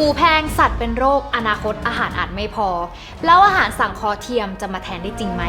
หมูแพงสัตว์เป็นโรค อนาคตอาหารอาจไม่พอ แล้วอาหารสั่งคอเทียมจะมาแทนได้จริงไหม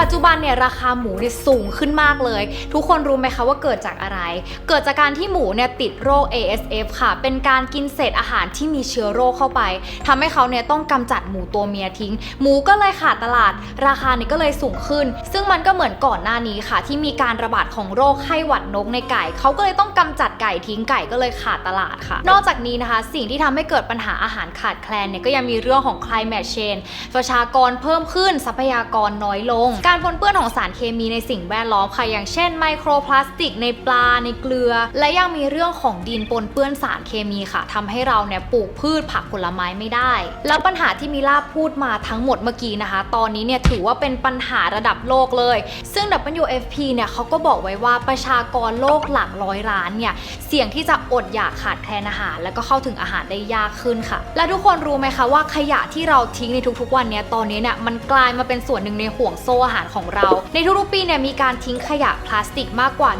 ปัจจุบันเนี่ยราคาหมูเนี่ยสูงขึ้นมากเลย ทุกคนรู้ไหมคะว่าเกิดจากอะไร เกิดจากการที่หมูเนี่ยติดโรค ASF ค่ะ เป็นการกินเศษอาหารที่มีเชื้อโรคเข้าไปทำให้เขาเนี่ยต้องกำจัดหมูตัวเมียทิ้ง หมูก็เลยขาดตลาด ราคาเนี่ยก็เลยสูงขึ้น ซึ่งมันก็เหมือนก่อนหน้านี้ค่ะ ที่มีการระบาดของโรคไข้หวัดนกในไก่ เขาก็เลยต้องกำจัดไก่ทิ้งไก่ก็เลยขาดตลาดค่ะ นอกจากนี้นะคะ สิ่งที่ทำให้เกิดปัญหาอาหารขาดแคลนเนี่ยก็ยังมีเรื่องของ climate change ประชากรเพิ่มขึ้นทรัพยากรน้อยลงการปนเปื้อนของสารเคมีในสิ่งแวดล้อมค่ะอย่างเช่นไมโครพลาสติกในปลาในเกลือ และยังมีเรื่องของดินปนเปื้อนสารเคมีค่ะทำให้เราเนี่ยปลูกพืชผักผลไม้ไม่ได้ แล้วปัญหาที่มิลาพูดมาทั้งหมดเมื่อกี้นะคะ ตอนนี้เนี่ยถือว่าเป็นปัญหาระดับโลกเลย ซึ่ง WFP เนี่ยเขาก็บอกไว้ว่าประชากรโลกหลักร้อยล้านเนี่ยเสี่ยงที่จะอดอยากขาดแคลนอาหาร แล้วก็เข้าถึงอาหารได้ยากขึ้นค่ะ และทุกคนรู้ไหมคะว่าขยะที่เราทิ้งในทุกๆ วันเนี่ยตอนนี้เนี่ยมันกลายมาเป็นส่วนหนึ่งในห่วงโซ่อาหารของเรา ในทุกๆปีเนี่ยมีการทิ้งขยะพลาสติกมากกว่า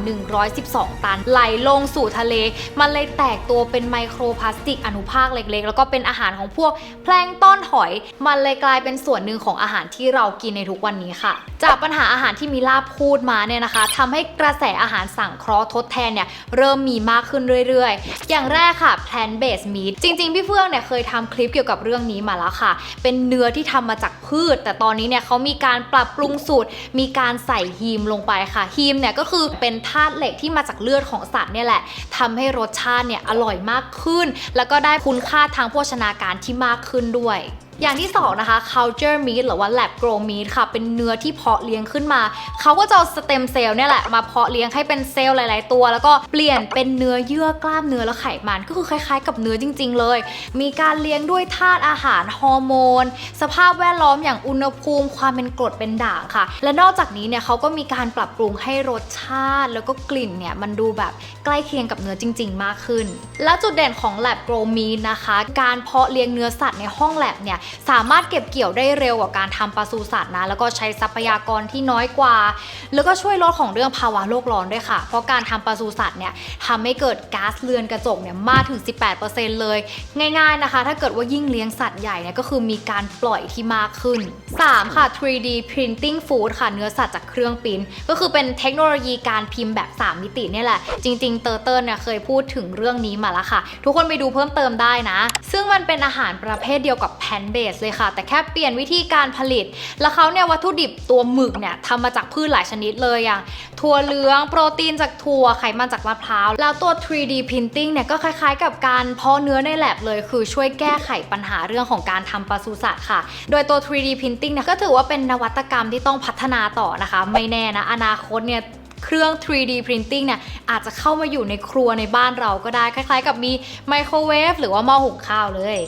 112 ตัน ไหลลงสู่ทะเล มันเลยแตกตัวเป็นไมโครพลาสติกอนุภาคเล็กๆ แล้วก็เป็นอาหารของพวกแพลงต้นหอย มันเลยกลายเป็นส่วนหนึ่งของอาหารที่เรากินในทุกวันนี้ค่ะ จากปัญหาอาหารที่มีลาบพูดมาเนี่ยนะคะทำให้กระแสอาหารสังเคราะห์ทดแทนเนี่ยเริ่มมีมากขึ้นเรื่อยๆ อย่างแรกค่ะ plant based meat จริงๆ พี่เฟื่องเนี่ยเคยทำคลิปเกี่ยวกับเรื่องนี้มาแล้วค่ะ เป็นเนื้อที่ทำมาจากพืช แต่ตอนนี้เนี่ยเขามีการปรับปรุงสุด มีการใส่ฮีมลงไปค่ะฮีมเนี่ยก็คือเป็นธาตุเหล็กที่มาจากเลือดของสัตว์เนี่ยแหละทำให้รสชาติเนี่ยอร่อยมากขึ้น แล้วก็ได้คุณค่าทางโภชนาการที่มากขึ้นด้วย อย่างที่2นะคะ culture meat หรือว่า lab grow meat ค่ะ เป็นเนื้อที่เพาะเลี้ยงขึ้นมา เขาก็จะเอาสเต็มเซลล์เนี่ยแหละมาเพาะเลี้ยงให้เป็นเซลล์หลาย ๆ ตัว แล้วก็เปลี่ยนเป็นเนื้อเยื่อกล้ามเนื้อและไขมัน ก็คือคล้าย ๆ กับเนื้อจริง ๆ เลย มีการเลี้ยงด้วยธาตุอาหารฮอร์โมน สภาพแวดล้อมอย่างอุณหภูมิ ความเป็นกรดเป็นด่างค่ะ และนอกจากนี้เนี่ยเขาก็มีการปรับปรุงให้รสชาติ แล้วก็กลิ่นเนี่ยมันดูแบบใกล้เคียงกับเนื้อจริง ๆ มากขึ้น และจุดเด่นของ lab grow meat นะคะ การเพาะเลี้ยงเนื้อสัตว์ในห้องแลบเนี่ยสามารถเก็บเกี่ยวได้เร็วกว่าการทำปศุสัตว์นะแล้วก็ใช้ทรัพยากรที่น้อยกว่า แล้วก็ช่วยลดของเรื่องภาวะโลกร้อนด้วยค่ะ เพราะการทำปศุสัตว์เนี่ยทำให้เกิดก๊าซเรือนกระจกเนี่ยมากถึง 18%เลย ง่ายๆนะคะ ถ้าเกิดว่ายิ่งเลี้ยงสัตว์ใหญ่เนี่ยก็คือมีการปล่อยที่มากขึ้น 3 ค่ะ 3D printing food ค่ะเนื้อสัตว์จากเครื่องพิมพ์ก็คือเป็นเทคโนโลยีการพิมพ์แบบ 3 มิติเนี่ยแหละ จริง ๆ เตอร์เติร์เนี่ยเคยพูดถึงเรื่องนี้มาแล้วค่ะ ทุกคนไปดูเพิ่มเติมได้นะ ซึ่งมันเป็นอาหารประเภทเดียวกับแพนเบสเลยค่ะ แต่แค่เปลี่ยนวิธีการผลิต แล้วเขาเนี่ยวัตถุดิบตัวหมึกเนี่ยทำมาจากพืชหลายชนิดเลยอย่างถั่วเหลืองโปรตีนจากถั่วไขมันจากมะพร้าว แล้วตัว 3D printing เนี่ยก็คล้ายๆ กับการเพาะเนื้อในแลบเลย คือช่วยแก้ไขปัญหาเรื่องของการทำปศุสัตว์ค่ะ โดยตัว 3D printing เนี่ยก็ถือว่าเป็นนวัตกรรมที่ต้องพัฒนาต่อนะคะ ไม่แน่นะ อนาคตเนี่ยเครื่อง 3D printing เนี่ยอาจจะเข้ามาอยู่ในครัวในบ้านเราก็ได้ คล้ายๆ กับมีไมโครเวฟหรือว่าหม้อหุงข้าวเลย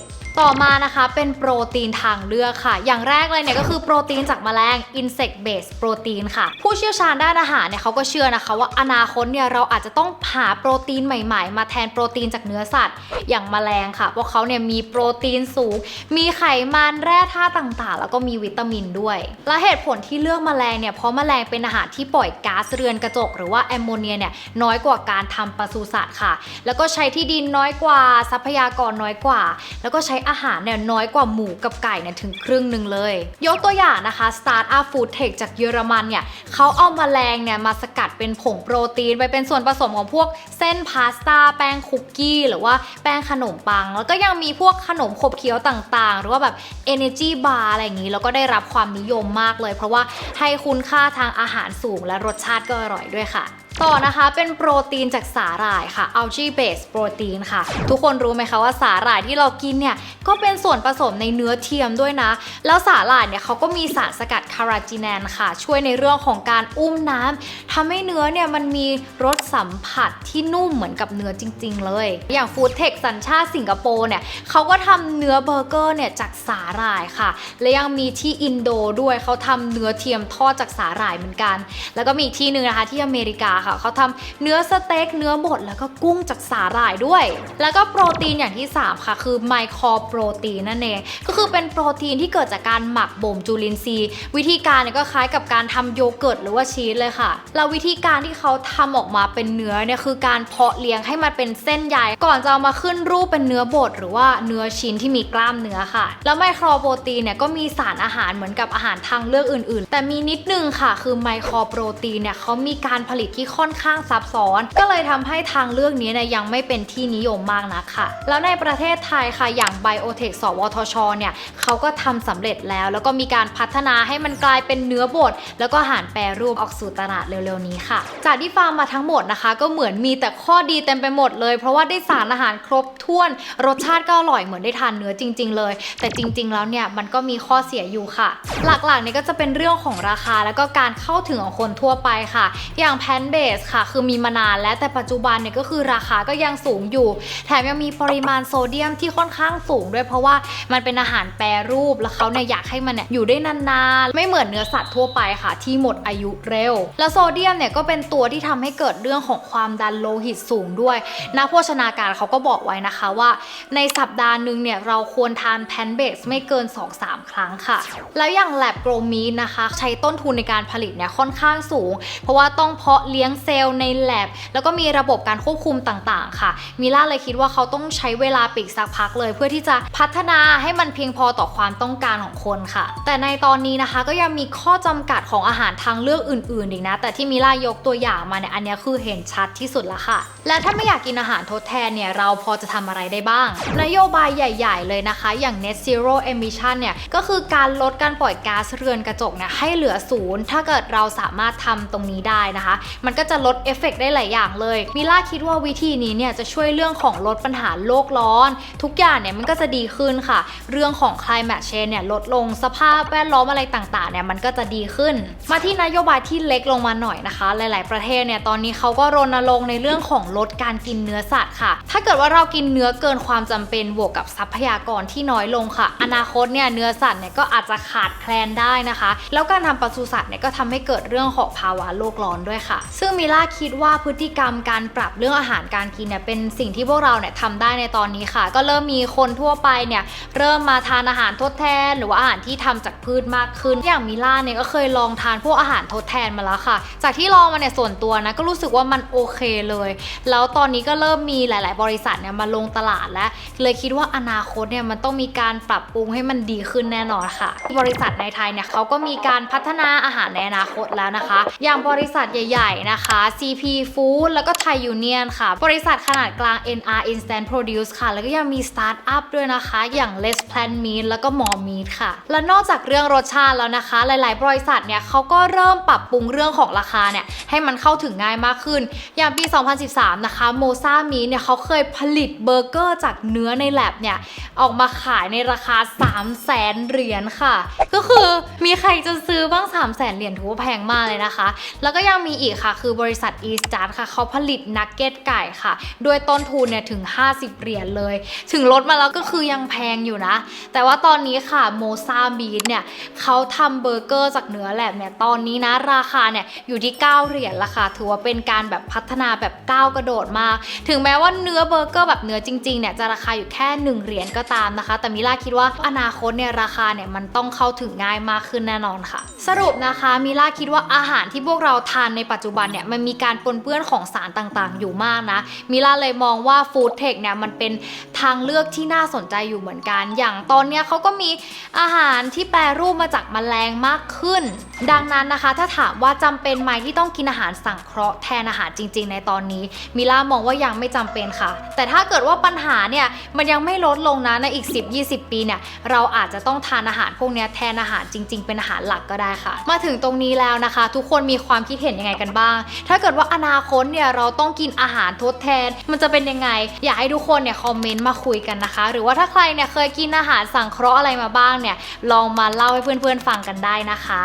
ต่อมานะคะเป็นโปรตีนทางเลือกค่ะ อย่างแรกเลยเนี่ยก็คือโปรตีนจากแมลง insect based โปรตีนค่ะ ผู้เชี่ยวชาญด้านอาหารเนี่ยเขาก็เชื่อนะคะ ว่าอนาคตเนี่ยเราอาจจะต้องหาโปรตีนใหม่ๆ มาแทนโปรตีนจากเนื้อสัตว์ อย่างแมลงค่ะเพราะเขาเนี่ยมีโปรตีนสูง มีไขมันแร่ธาตุต่างๆ แล้วก็มีวิตามินด้วย และเหตุผลที่เลือกแมลงเนี่ยเพราะแมลงเป็นอาหารที่ปล่อยก๊าซเรือนกระจก หรือว่าแอมโมเนียเนี่ยน้อยกว่าการทำปศุสัตว์ค่ะ แล้วก็ใช้ที่ดินน้อยกว่าทรัพยากรน้อยกว่า แล้วก็ใช้อาหารเนี่ยน้อยกว่าหมูกับไก่เนี่ยถึงครึ่งหนึ่งเลย ยกตัวอย่างนะคะ Start Up Food Tech จากเยอรมันเนี่ยเขาเอาแมลงเนี่ยมาสกัดเป็นผงโปรตีน ไปเป็นส่วนผสมของพวกเส้นพาสต้าแป้งคุกกี้ หรือว่าแป้งขนมปัง แล้วก็ยังมีพวกขนมขบเคี้ยวต่างๆ หรือว่าแบบ Energy Bar อะไรอย่างนี้ แล้วก็ได้รับความนิยมมากเลย เพราะว่าให้คุณค่าทางอาหารสูงและรสชาติก็อร่อยด้วยค่ะ ต่อนะคะเป็นโปรตีนจากสาหร่ายค่ะ algae based โปรตีนค่ะ ทุกคนรู้ไหมคะว่าสาหร่ายที่เรากินเนี่ย ก็เป็นส่วนผสมในเนื้อเทียมด้วยนะ แล้วสาหร่ายเนี่ยเขาก็มีสารสกัดคาราจิแนนค่ะ ช่วยในเรื่องของการอุ้มน้ำทำให้เนื้อเนี่ยมันมีรสสัมผัสที่นุ่มเหมือนกับเนื้อจริง ๆ เลย อย่างฟู้ดเทคสัญชาติสิงคโปร์เนี่ยเขาก็ทำเนื้อเบอร์เกอร์เนี่ยจากสาหร่ายค่ะ และยังมีที่อินโดด้วยเขาทำเนื้อเทียมทอดจากสาหร่ายเหมือนกัน แล้วก็มีอีกที่หนึ่งนะคะที่อเมริกาค่ะเขาทำเนื้อสเต็กเนื้อบดแล้วก็กุ้งจากสาหร่ายด้วย แล้วก็โปรตีนอย่างที่ 3 ค่ะคือไมโครโปรตีนนั่นเองก็คือเป็นโปรตีนที่เกิดจากการหมักบ่มจุลินทรีย์ วิธีการเนี่ยก็คล้ายกับการทำโยเกิร์ตหรือว่าชีสเลยค่ะแล้ววิธีการที่เขาทำออกมาเป็นเนื้อเนี่ยคือการเพาะเลี้ยงให้มันเป็นเส้นใยก่อนจะเอามาขึ้นรูปเป็นเนื้อบดหรือว่าเนื้อชิ้นที่มีกล้ามเนื้อค่ะ แล้วไมโครโปรตีนเนี่ยก็มีสารอาหารเหมือนกับอาหารทางเลือกอื่น ๆ แต่มีนิดนึงค่ะ คือไมโครโปรตีนเนี่ยเขามีการผลิตที่ค่อนข้างซับซ้อน ก็เลยทำให้ทางเลือกนี้เนี่ยยังไม่เป็นที่นิยมมากนักค่ะ แล้วในประเทศไทยค่ะอย่างไบโอเทคสวทชเนี่ยเขาก็ทำสำเร็จแล้ว แล้วก็มีการพัฒนาให้มันกลายเป็นเนื้อบด แล้วก็อาหารแปรรูปออกสู่ตลาดเร็วๆนี้ค่ะ จากที่ฟังมาทั้งหมดนะคะ ก็เหมือนมีแต่ข้อดีเต็มไปหมดเลย เพราะว่าได้สารอาหารครบถ้วน รสชาติก็อร่อยเหมือนได้ทานเนื้อจริง ๆ เลย แต่จริง ๆ แล้วเนี่ยมันก็มีข้อเสียอยู่ค่ะ หลักๆเนี่ยก็จะเป็นเรื่องของราคาแล้วก็การเข้าถึงของคนทั่วไปค่ะ อย่างแพนเบสค่ะ คือมีมานานแล้วแต่ปัจจุบันเนี่ยก็คือราคาก็ยังสูงอยู่ แถมยังมีปริมาณโซเดียมที่ค่อนข้างสูงด้วยเพราะว่ามันเป็นอาหารแปรรูปแล้วเขาเนี่ยอยากให้มันเนี่ยอยู่ได้นานๆ ไม่เหมือนเนื้อสัตว์ทั่วไปค่ะ ที่หมดอายุเร็ว แล้วโซเดียมเนี่ยก็เป็นตัวที่ทำให้เกิดเรื่องของความดันโลหิตสูงด้วยนักโภชนาการเขาก็บอกไว้นะคะว่า ในสัปดาห์หนึ่งเนี่ยเราควรทานแพนเบสไม่เกิน 2-3 ครั้งค่ะ แล้วอย่างแลบโกรมีนนะคะ ใช้ต้นทุนในการผลิตเนี่ยค่อนข้างสูง เพราะว่าต้องเพาะเลี้ยงเซลล์ในแลบแล้วก็มีระบบการควบคุมต่างๆ ค่ะ มิล่าเลยคิดว่าเขาต้องใช้เวลาปีกสักพักเลย เพื่อที่จะพัฒนาให้มันเพียงพอต่อความต้องการของคนค่ะ แต่ในตอนนี้นะคะก็ยังมีข้อจำกัดของอาหารทางเลือกอื่นๆอีกนะ แต่ที่มิล่ายกตัวอย่างมาเนี่ยอันนี้คือเห็นชัดที่สุดละค่ะ และถ้าไม่อยากกินอาหารทดแทนเนี่ยเราพอจะทำอะไรได้บ้าง นโยบายใหญ่ๆ เลยนะคะ อย่าง net zero emission เนี่ยก็คือการลดการปล่อยก๊าซเรือนกระจกเนี่ยให้เหลือศูนย์ถ้าเกิดเราสามารถทำตรงนี้ได้นะคะ มันก็จะลดเอฟเฟกต์ได้หลายอย่างเลยมิล่าคิดว่าวิธีนี้เนี่ยจะช่วยเรื่องของลดปัญหาโลกร้อน ทุกอย่างเนี่ยมันก็จะดีขึ้นค่ะ เรื่องของ climate change เนี่ยลดลงสภาพแวดล้อมอะไรต่างๆเนี่ยมันก็จะดีขึ้น มาที่นโยบายที่เล็กลงมาหน่อยนะคะ หลาย ๆ ประเทศเนี่ยตอนนี้เขาก็รณรงค์ในเรื่องของลดการกินเนื้อสัตว์ค่ะ ถ้าเกิดว่าเรากินเนื้อเกินความจำเป็นบวกกับทรัพยากรที่น้อยลงค่ะ อนาคตเนี่ยเนื้อสัตว์เนี่ยก็อาจจะขาดแคลนได้นะคะ แล้วการทำปศุสัตว์เนี่ยก็ทำให้เกิดเรื่องของภาวะโลกร้อนด้วยค่ะซึ่งมิล่าคิดว่าพฤติกรรมการปรับเรื่องอาหารการกินเนี่ยเป็นสิ่งที่พวกเราเนี่ยทำได้ในตอนนี้ค่ะ ก็เริ่มมีคนทั่วไปเนี่ยเริ่มมาทานอาหารทดแทน หรือว่าอาหารที่ทำจากพืชมากขึ้น อย่างมิล่าเนี่ยก็เคยลองทานพวกอาหารทดแทนมาแล้วค่ะ จากที่ลองมาเนี่ยส่วนตัวนะก็รู้สึกว่ามันโอเคเลย แล้วตอนนี้ก็เริ่มมีหลาย ๆ บริษัทเนี่ยมาลงตลาดแล้ว เลยคิดว่าอนาคตเนี่ยมันต้องมีการปรับปรุงให้มันดีขึ้นแน่นอนค่ะ บริษัทในไทยเนี่ยเขาก็มีการพัฒนาอาหารในอนาคตแล้วนะคะ อย่างบริษัทใหญ่ ๆ นะคะ CP Food แล้วก็ Thai Union ค่ะ บริษัทขนาดกลาง NR Instant Produce ค่ะ แล้วก็ยังมีสตาร์ทอัพด้วยนะคะ อย่าง Let's Plan Meat แล้วก็ More Meat ค่ะ และนอกจากเรื่องรสชาติแล้วนะคะ หลาย ๆ บริษัทเนี่ยเขาก็เริ่มปรับปรุงเรื่องของราคาเนี่ยให้มันเข้าถึงง่ายมากขึ้น อย่างปี 2013 นะคะโมซามีเนี่ยเขาเคยผลิตเบอร์เกอร์จากเนื้อในแลบเนี่ยออกมาขายในราคา 3 0 0แสนเหรียญค่ะ ก็คือมีใครจะซื้อบ้าง 3 0 0แสนเหรียญถือว่าแพงมากเลยนะคะ แล้วก็ยังมีอีกค่ะคือบริษัท e s t a r ค่ะ เขาผลิตนักเก็ตไก่ค่ะ ด้วยต้นทุนเนี่ยถึง 50 เหรียญเลย ถึงลดมาแล้วก็คือยังแพงอยู่นะ แต่ว่าตอนนี้ค่ะโมซาบีดเนี่ยเขาทำเบอร์เกอร์จากเนื้อแลบเนี่ยตอนนี้นะราคาเนี่ยอยู่ที่ 9 เหรียญละค่ะ ถือว่าเป็นการแบบพัฒนาแบบก้าวกระโดดมาก ถึงแม้ว่าเนื้อเบอร์เกอร์แบบเนื้อจริงๆเนี่ยจะราคาอยู่แค่ 1 เหรียญก็ตามนะคะ แต่มิล่าคิดว่าอนาคตเนี่ยราคาเนี่ยมันต้องเข้าถึงง่ายมากขึ้นแน่นอนค่ะ สรุปนะคะมิล่าคิดว่าอาหารที่พวกเราทานในปัจจุบันเนี่ยมันมีการปนเปื้อนของสารต่างๆ อยู่มากนะ มิล่าเลยมองว่าฟู้ดเทคเนี่ยมันเป็นทางเลือกที่น่าสนใจอยู่เหมือนกัน อย่างตอนเนี้ยเขาก็มีอาหารที่แปรรูปมาจากแมลงมากขึ้นดังนั้นนะคะ ถ้าถามว่าจำเป็นไหมที่ต้องกินอาหารสังเคราะห์แทนอาหารจริง ๆ ในตอนนี้ มิล่ามองว่ายังไม่จำเป็นค่ะ แต่ถ้าเกิดว่าปัญหาเนี่ยมันยังไม่ลดลงนะในอีก 10-20 ปีเนี่ยเราอาจจะต้องทานอาหารพวกนี้แทนอาหารจริง ๆ เป็นอาหารหลักก็ได้ค่ะ มาถึงตรงนี้แล้วนะคะ ทุกคนมีความคิดเห็นยังไงกันบ้าง ถ้าเกิดว่าอนาคตเนี่ยเราต้องกินอาหารทดแทน มันจะเป็นยังไง อยากให้ทุกคนเนี่ยคอมเมนต์มาคุยกันนะคะ หรือว่าถ้าใครเนี่ยเคยกินอาหารสังเคราะห์อะไรมาบ้างเนี่ยลองมาเล่าให้เพื่อนๆฟังกันได้นะคะ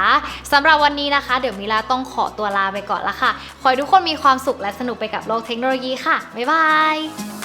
สำหรับวันนี้นะคะ เดี๋ยวมิลาต้องขอตัวลาไปก่อนละค่ะ ขอให้ทุกคนมีความสุขและสนุกไปกับโลกเทคโนโลยีค่ะ บ๊ายบาย